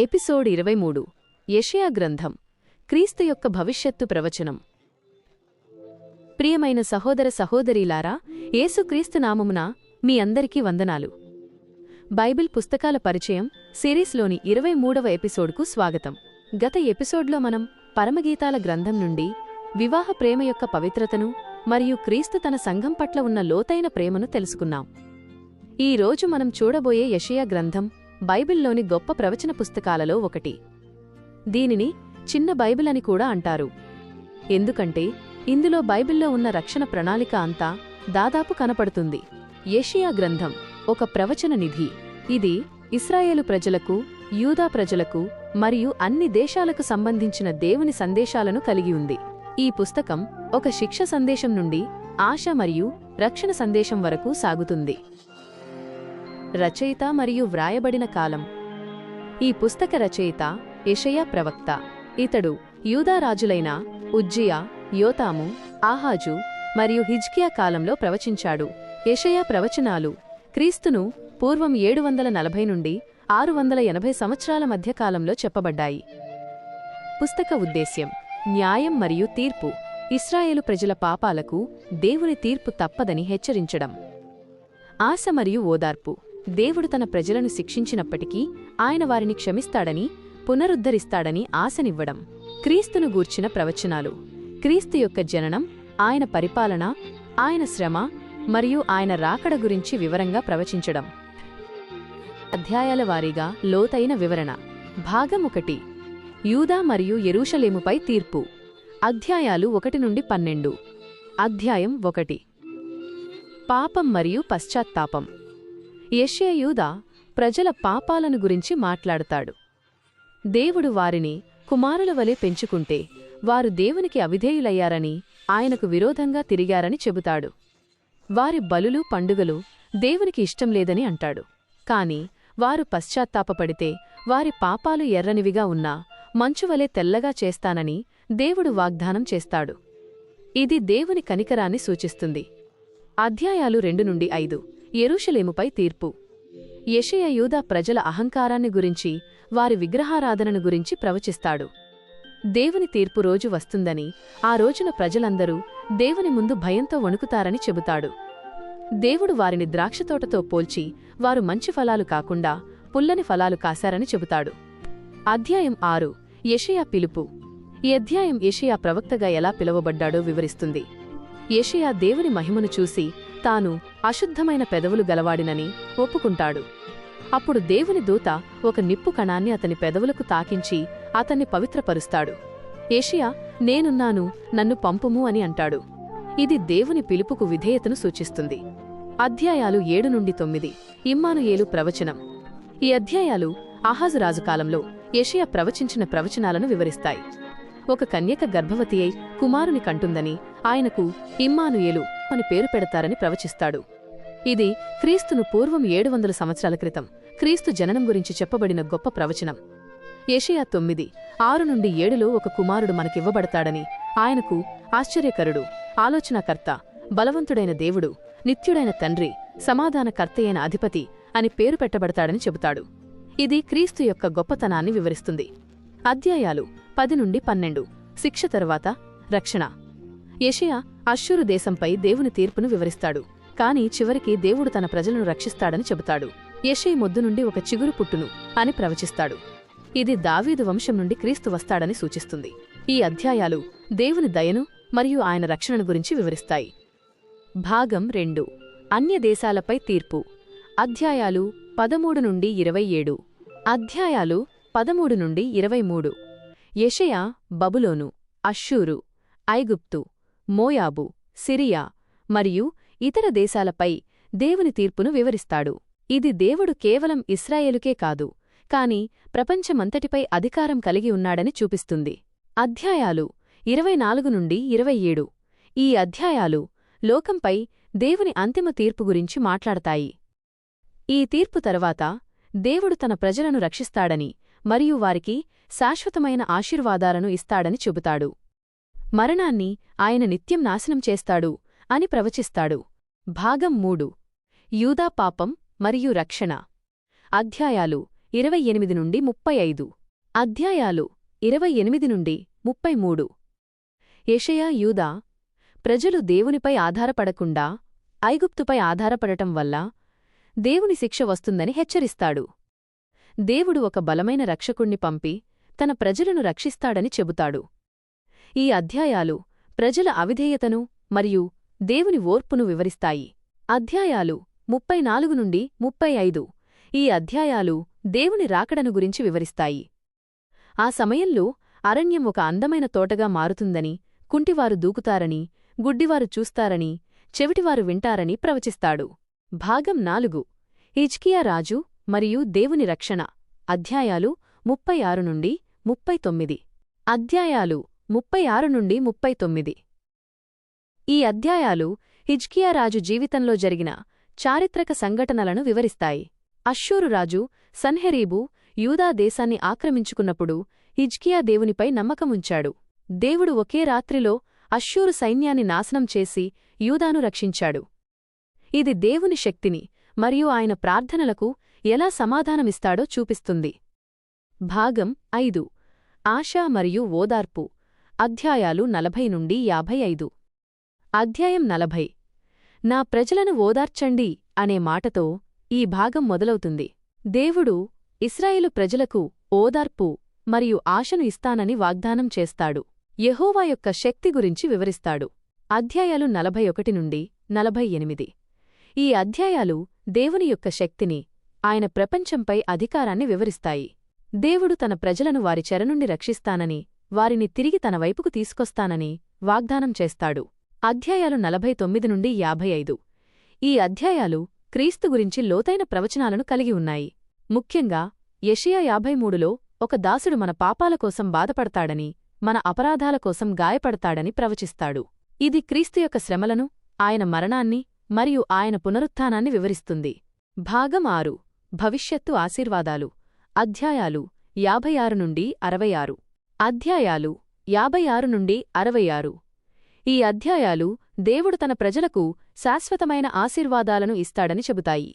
Episode ఇరవై మూడు యషయా గ్రంథం. క్రీస్తు యొక్క భవిష్యత్తు ప్రవచనం. ప్రియమైన సహోదర సహోదరీలారా యేసుక్రీస్తు నామమున మీ అందరికీ వందనాలు. బైబిల్ పుస్తకాల పరిచయం సిరీస్లోని ఇరవై మూడవ ఎపిసోడ్కు స్వాగతం. గత ఎపిసోడ్లో మనం పరమగీతాల గ్రంథం నుండి వివాహ ప్రేమ యొక్క పవిత్రతను మరియు క్రీస్తు తన సంఘం పట్ల ఉన్న లోతైన ప్రేమను తెలుసుకున్నాం. ఈ రోజు మనం చూడబోయే యషయా గ్రంథం బైబిల్లోని గొప్ప ప్రవచన పుస్తకాలలో ఒకటి. దీనిని చిన్న బైబిల్ అని కూడా అంటారు. ఎందుకంటే ఇందులో బైబిల్లో ఉన్న రక్షణ ప్రణాళిక అంతా దాదాపు కనపడుతుంది. ఏషియా గ్రంథం ఒక ప్రవచన నిధి. ఇది ఇస్రాయేలు ప్రజలకు యూదా ప్రజలకు మరియు అన్ని దేశాలకు సంబంధించిన దేవుని సందేశాలను కలిగి ఉంది. ఈ పుస్తకం ఒక శిక్ష సందేశం నుండి ఆశ మరియు రక్షణ సందేశం వరకు సాగుతుంది. రచయిత మరియు వ్రాయబడిన కాలం. ఈ పుస్తక రచయిత యెషయా ప్రవక్త. ఇతడు యూదారాజులైన ఉజ్జియా యోతాము ఆహాజు మరియు హిజ్కియా కాలంలో ప్రవచించాడు. యషయా ప్రవచనాలు క్రీస్తును పూర్వం ఏడు వందల నలభై నుండి ఆరు వందల ఎనభై సంవత్సరాల మధ్య కాలంలో చెప్పబడ్డాయి. పుస్తక ఉద్దేశ్యం న్యాయం మరియు తీర్పు. ఇస్రాయేలు ప్రజల పాపాలకు దేవుని తీర్పు తప్పదని హెచ్చరించడం. ఆశ మరియు ఓదార్పు. దేవుడు తన ప్రజలను శిక్షించినప్పటికీ ఆయన వారిని క్షమిస్తాడని పునరుద్ధరిస్తాడని ఆశనివ్వడం క్రీస్తును గూర్చిన ప్రవచనాలు. క్రీస్తు యొక్క జననం ఆయన పరిపాలన ఆయన శ్రమ మరియు ఆయన రాకడ గురించి వివరంగా ప్రవచించడం. అధ్యాయాల వారీగా లోతైన వివరణ. భాగం ఒకటి. యూదా మరియు ఎరూషలేముపై తీర్పు. అధ్యాయాలు ఒకటి నుండి పన్నెండు. అధ్యాయం ఒకటి. పాపం మరియు పశ్చాత్తాపం. యెషయా ప్రజల పాపాలను గురించి మాట్లాడతాడు. దేవుడు వారిని కుమారుల వలె పెంచుకుంటే వారు దేవునికి అవిధేయులయ్యారని ఆయనకు విరోధంగా తిరిగారని చెబుతాడు. వారి బలులు పండుగలు దేవునికి ఇష్టం లేదని అంటాడు. కాని వారు పశ్చాత్తాపపడితే వారి పాపాలు ఎర్రనివిగా ఉన్నా మంచువలే తెల్లగా చేస్తానని దేవుడు వాగ్దానం చేస్తాడు. ఇది దేవుని కనికరాన్ని సూచిస్తుంది. అధ్యాయాలు రెండు నుండి ఐదు. ఎరుషలేముపై తీర్పు. యెషయ యూదా ప్రజల అహంకారాన్ని గురించి వారి విగ్రహారాధనను గురించి ప్రవచిస్తాడు. దేవుని తీర్పు రోజు వస్తుందని ఆ రోజున ప్రజలందరూ దేవుని ముందు భయంతో వణుకుతారని చెబుతాడు. దేవుడు వారిని ద్రాక్షతోటతో పోల్చి వారు మంచి ఫలాలు కాకుండా పుల్లని ఫలాలు కాశారని చెబుతాడు. అధ్యాయం ఆరు యషయా పిలుపు. ఈ అధ్యాయం యషయా ప్రవక్తగా ఎలా పిలువబడ్డాడో వివరిస్తుంది. యషయా దేవుని మహిమను చూసి తాను అశుద్ధమైన పెదవులు గలవాడినని ఒప్పుకుంటాడు. అప్పుడు దేవుని దూత ఒక నిప్పు కణాన్ని అతని పెదవులకు తాకించి అతన్ని పవిత్రపరుస్తాడు. ఏషియా నేనున్నాను నన్ను పంపుము అని అంటాడు. ఇది దేవుని పిలుపుకు విధేయతను సూచిస్తుంది. అధ్యాయాలు ఏడు నుండి తొమ్మిది. ఇమ్మానుయేలు ప్రవచనం. ఈ అధ్యాయాలు ఆహాజురాజు కాలంలో ఏషియా ప్రవచించిన ప్రవచనాలను వివరిస్తాయి. ఒక కన్యక గర్భవతి అయి కుమారుని కంటుందని ఆయనకు ఇమ్మానుయేలు అని పేరు పెడతారని ప్రవచిస్తాడు. ఇది క్రీస్తును పూర్వం ఏడు వందల సంవత్సరాల క్రితం క్రీస్తు జననం గురించి చెప్పబడిన గొప్ప ప్రవచనం. ఏషియా తొమ్మిది ఆరు నుండి ఏడులో ఒక కుమారుడు మనకివ్వబడతాడని ఆయనకు ఆశ్చర్యకరుడు ఆలోచనాకర్త బలవంతుడైన దేవుడు నిత్యుడైన తండ్రి సమాధానకర్తయైన అధిపతి అని పేరు పెట్టబడతాడని చెబుతాడు. ఇది క్రీస్తు యొక్క గొప్పతనాన్ని వివరిస్తుంది. అధ్యాయాలు పది నుండి పన్నెండు శిక్ష తరువాత రక్షణ. యషియా అశ్షూరు దేశంపై దేవుని తీర్పును వివరిస్తాడు. కాని చివరికి దేవుడు తన ప్రజలను రక్షిస్తాడని చెబుతాడు. యషయ్ మొద్దు నుండి ఒక చిగురు పుట్టును అని ప్రవచిస్తాడు. ఇది దావీదు వంశం నుండి క్రీస్తు వస్తాడని సూచిస్తుంది. ఈ అధ్యాయాలు దేవుని దయను మరియు ఆయన రక్షణను గురించి వివరిస్తాయి. భాగం రెండు. అన్య దేశాలపై తీర్పు. అధ్యాయాలు పదమూడు నుండి ఇరవై ఏడు. అధ్యాయాలు పదమూడు నుండి ఇరవై మూడు. యెషయా బబులోను అశ్షూరు ఐగుప్తు మోయాబు సిరియా మరియు ఇతర దేశాలపై దేవుని తీర్పును వివరిస్తాడు. ఇది దేవుడు కేవలం ఇస్రాయేలుకే కాదు కాని ప్రపంచమంతటిపై అధికారం కలిగి ఉన్నాడని చూపిస్తుంది. అధ్యాయాలు ఇరవై నాలుగు నుండి ఇరవై ఏడు. ఈ అధ్యాయాలు లోకంపై దేవుని అంతిమ తీర్పు గురించి మాట్లాడతాయి. ఈ తీర్పు తరువాత దేవుడు తన ప్రజలను రక్షిస్తాడని మరియు వారికి శాశ్వతమైన ఆశీర్వాదాలను ఇస్తాడని చెబుతాడు. మరణాన్ని ఆయన నిత్యం నాశనం చేస్తాడు అని ప్రవచిస్తాడు. భాగం మూడు. యూదా పాపం మరియు రక్షణ. అధ్యాయాలు ఇరవై ఎనిమిది నుండి ముప్పై ఐదు. అధ్యాయాలు ఇరవై ఎనిమిది నుండి ముప్పై మూడు. యషయా యూదా ప్రజలు దేవునిపై ఆధారపడకుండా ఐగుప్తుపై ఆధారపడటం వల్ల దేవుని శిక్ష వస్తుందని హెచ్చరిస్తాడు. దేవుడు ఒక బలమైన రక్షకుణ్ణి పంపి తన ప్రజలను రక్షిస్తాడని చెబుతాడు. ఈ అధ్యాయాలు ప్రజల అవిధేయతను మరియు దేవుని ఓర్పును వివరిస్తాయి. అధ్యాయాలు ముప్పై నాలుగు నుండి ముప్పై ఐదు ఈ అధ్యాయాలు దేవుని రాకడను గురించి వివరిస్తాయి. ఆ సమయంలో అరణ్యం ఒక అందమైన తోటగా మారుతుందని కుంటివారు దూకుతారని గుడ్డివారు చూస్తారని చెవిటివారు వింటారని ప్రవచిస్తాడు. భాగం నాలుగు హిజ్కియా రాజు మరియు దేవుని రక్షణ అధ్యాయాలు ముప్పై ఆరు నుండి ముప్పై తొమ్మిది అధ్యాయాలు ముప్పై ఆరు నుండి ముప్పై తొమ్మిది. ఈ అధ్యాయాలు హిజ్కియా రాజు జీవితంలో జరిగిన చారిత్రక సంఘటనలను వివరిస్తాయి. అశ్షూరురాజు సన్హెరీబు యూదా దేశాన్ని ఆక్రమించుకున్నప్పుడు హిజ్కియా దేవునిపై నమ్మకముంచాడు. దేవుడు ఒకే రాత్రిలో అశ్షూరు సైన్యాన్ని నాశనం చేసి యూదాను రక్షించాడు. ఇది దేవుని శక్తిని మరియు ఆయన ప్రార్థనలకు ఎలా సమాధానమిస్తాడో చూపిస్తుంది. భాగం ఐదు. ఆశా మరియు ఓదార్పు. అధ్యాయాలు నలభై నుండి యాభై ఐదు. అధ్యాయం నలభై. నా ప్రజలను ఓదార్చండి అనే మాటతో ఈ భాగం మొదలవుతుంది. దేవుడు ఇస్రాయేలు ప్రజలకు ఓదార్పు మరియు ఆశను ఇస్తానని వాగ్దానం చేస్తాడు. యహోవా యొక్క శక్తి గురించి వివరిస్తాడు. అధ్యాయాలు నలభై ఒకటి నుండి నలభై ఎనిమిది. ఈ అధ్యాయాలు దేవుని యొక్క శక్తిని ఆయన ప్రపంచంపై అధికారాన్ని వివరిస్తాయి. దేవుడు తన ప్రజలను వారి చెరనుండి రక్షిస్తానని వారిని తిరిగి తన వైపుకు తీసుకొస్తానని వాగ్దానం చేస్తాడు. అధ్యాయాలు నలభై తొమ్మిది నుండి యాభై ఐదు. ఈ అధ్యాయాలు క్రీస్తు గురించి లోతైన ప్రవచనాలను కలిగి ఉన్నాయి. ముఖ్యంగా యషియా యాభై మూడులో ఒక దాసుడు మన పాపాల కోసం బాధపడతాడని మన అపరాధాల కోసం గాయపడతాడని ప్రవచిస్తాడు. ఇది క్రీస్తు యొక్క శ్రమలను ఆయన మరణాన్ని మరియు ఆయన పునరుత్థానాన్ని వివరిస్తుంది. భాగం ఆరు. భవిష్యత్తు ఆశీర్వాదాలు. అధ్యాయాలు యాభై ఆరు నుండి అరవై ఆరు. అధ్యాయాలు యాభై ఆరు నుండి అరవై ఆరు. ఈ అధ్యాయాలు దేవుడు తన ప్రజలకు శాశ్వతమైన ఆశీర్వాదాలను ఇస్తాడని చెబుతాయి.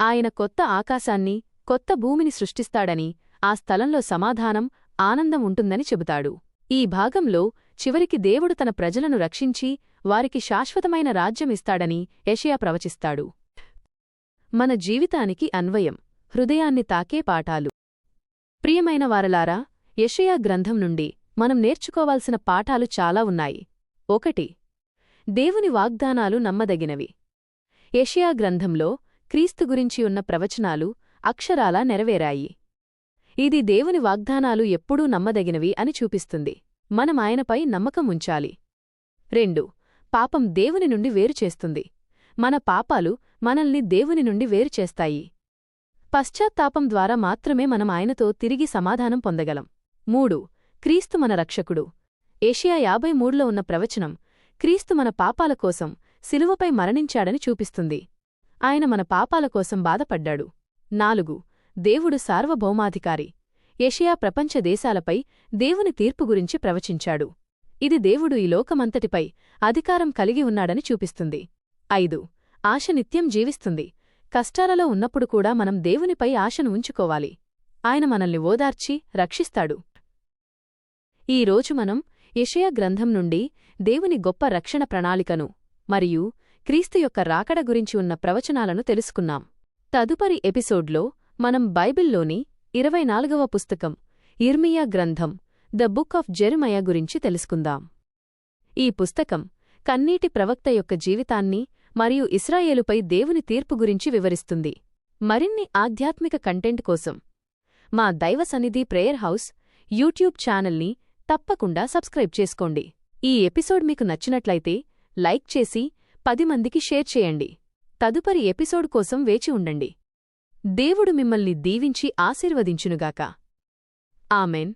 ఆయన కొత్త ఆకాశాన్ని కొత్త భూమిని సృష్టిస్తాడని ఆ స్థలంలో సమాధానం ఆనందం ఉంటుందని చెబుతాడు. ఈ భాగంలో చివరికి దేవుడు తన ప్రజలను రక్షించి వారికి శాశ్వతమైన రాజ్యమిస్తాడని యషయా ప్రవచిస్తాడు. మన జీవితానికి అన్వయం హృదయాన్ని తాకే పాఠాలు. ప్రియమైన వారలారా యషయా గ్రంథం నుండి మనం నేర్చుకోవాల్సిన పాఠాలు చాలా ఉన్నాయి. ఒకటి దేవుని వాగ్దానాలు నమ్మదగినవి. యషయా గ్రంథంలో క్రీస్తు గురించి ఉన్న ప్రవచనాలు అక్షరాలా నెరవేరాయి. ఇది దేవుని వాగ్దానాలు ఎప్పుడూ నమ్మదగినవి అని చూపిస్తుంది. మనం ఆయనపై నమ్మకం ఉంచాలి. రెండు పాపం దేవుని నుండి వేరుచేస్తుంది మన పాపాలు మనల్ని దేవుని నుండి వేరుచేస్తాయి పశ్చాత్తాపం ద్వారా మాత్రమే మనం ఆయనతో తిరిగి సమాధానం పొందగలం. మూడు క్రీస్తు మన రక్షకుడు. ఏషియా యాభై మూడులో ఉన్న ప్రవచనం క్రీస్తు మన పాపాల కోసం శిలువపై మరణించాడని చూపిస్తుంది. ఆయన మన పాపాల కోసం బాధపడ్డాడు. నాలుగు దేవుడు సార్వభౌమాధికారి. ఏషియా ప్రపంచ దేశాలపై దేవుని తీర్పు గురించి ప్రవచించాడు. ఇది దేవుడు ఈ లోకమంతటిపై అధికారం కలిగి ఉన్నాడని చూపిస్తుంది. ఐదు ఆశ నిత్యం జీవిస్తుంది. కష్టాలలో ఉన్నప్పుడు కూడా మనం దేవునిపై ఆశను ఉంచుకోవాలి. ఆయన మనల్ని ఓదార్చి రక్షిస్తాడు. ఈ రోజు మనం యెషయా గ్రంథం నుండి దేవుని గొప్ప రక్షణ ప్రణాళికను మరియు క్రీస్తు యొక్క రాకడ గురించి ఉన్న ప్రవచనాలను తెలుసుకున్నాం. తదుపరి ఎపిసోడ్లో మనం బైబిల్లోని ఇరవై నాలుగవ పుస్తకం ఇర్మియా గ్రంథం ద బుక్ ఆఫ్ జెరుమయ గురించి తెలుసుకుందాం. ఈ పుస్తకం కన్నీటి ప్రవక్త యొక్క జీవితాన్ని మరియు ఇస్రాయేలుపై దేవుని తీర్పు గురించి వివరిస్తుంది. మరిన్ని ఆధ్యాత్మిక కంటెంట్ కోసం మా దైవ సన్నిధి ప్రేయర్ హౌస్ యూట్యూబ్ ఛానల్ని తప్పకుండా సబ్స్క్రైబ్ చేసుకోండి. ఈ ఎపిసోడ్ మీకు నచ్చినట్లయితే లైక్ చేసి పది మందికి షేర్ చేయండి. తదుపరి ఎపిసోడ్ కోసం వేచి ఉండండి. దేవుడు మిమ్మల్ని దీవించి ఆశీర్వదించునుగాక. ఆమెన్.